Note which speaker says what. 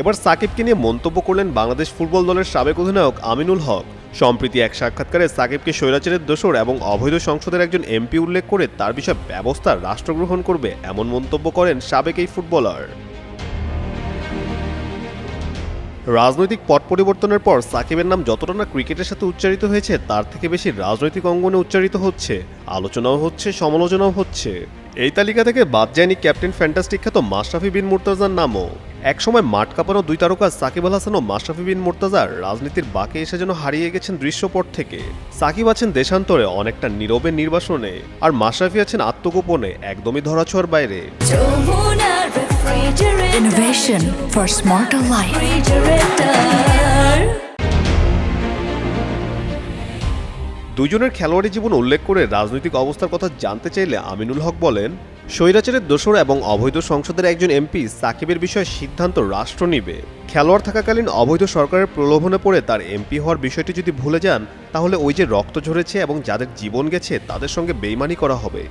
Speaker 1: এবার সাকিবকে নিয়ে মন্তব্য করলেন বাংলাদেশ ফুটবল দলের সাবেক অধিনায়ক আমিনুল হক। সম্প্রতি এক সাক্ষাৎকারে সাকিবকে স্বৈরাচারের দোসর এবং অবৈধ সংসদের একজন এমপি উল্লেখ করে তার বিষয়ে ব্যবস্থা রাষ্ট্র গ্রহণ করবে এমন মন্তব্য করেন সাবেক এই ফুটবলার। রাজনৈতিক পট পরিবর্তনের পর সাকিবের নাম যতটা না ক্রিকেটের সাথে উচ্চারিত হয়েছে, তার থেকে বেশি রাজনৈতিক অঙ্গনে উচ্চারিত হচ্ছে, আলোচনাও হচ্ছে, সমালোচনাও হচ্ছে। এই তালিকা থেকে বাদ যায়নি ক্যাপ্টেন ফ্যান্টাস্টিক খ্যাত মাশরাফি বিন মুর্তাজার নামও। একসময় মাঠ কাঁপানো দুই তারকা সাকিব আল হাসান ও মাশরাফি বিন মুর্তাজার রাজনীতির বাকে এসে যেন হারিয়ে গেছেন দৃশ্যপট থেকে। সাকিব আছেন দেশান্তরে অনেকটা নীরবে নির্বাসনে আর মাশরাফি আছেন আত্মগোপনে একদমই ধরাছোঁয়ার বাইরে।
Speaker 2: যমুনার refrigerator,
Speaker 3: Innovation for smarter life.
Speaker 1: দুজনের খেলোয়াড়ি জীবন উল্লেখ করে রাজনৈতিক অবস্থার কথা জানতে চাইলে আমিনুল হক বলেন স্বৈরাচারের দোসর এবং অবৈধ সংসদের একজন এমপি সাকিবের বিষয়ে সিদ্ধান্ত রাষ্ট্র নিবে। খেলোয়াড় থাকাকালীন অবৈধ সরকারের প্রলোভনে পড়ে তার এমপি হওয়ার বিষয়টি যদি ভুলে যান, তাহলে ওই যে রক্ত ঝরেছে এবং যাদের জীবন গেছে, তাদের সঙ্গে বেইমানি করা হবে।